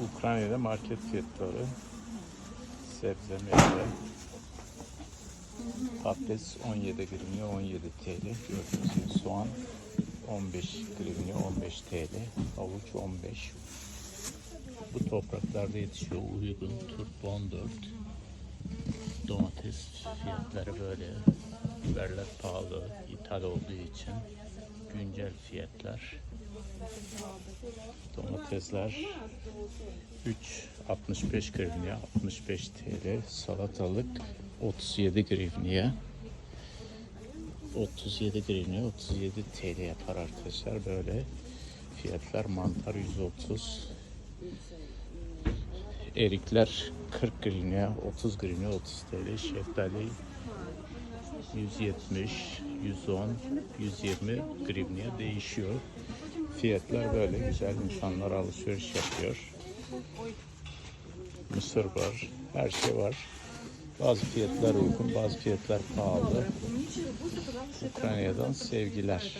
Ukrayna'da market fiyatları. Sebze, meyve. Patates 17 grivne 17 TL. Gördüğünüz soğan 15 grivne 15 TL. Havuç 15. Bu topraklarda yetişiyor. Uygun, turp 14. Domates fiyatları böyle. Biberler pahalı. ithal olduğu için güncel fiyatlar. Domatesler 3 65 grivniye 65 TL. Salatalık 37 grivniye 37 grivniye 37 TL yapar arkadaşlar böyle fiyatlar mantar 130 erikler 40 grivniye 30 grivniye 30 TL şeftali 170 110 120 grivniye değişiyor fiyatlar böyle güzel insanlar alışveriş yapıyor. Mısır var her şey var. Bazı fiyatlar uygun bazı fiyatlar pahalı. Ukrayna'dan sevgiler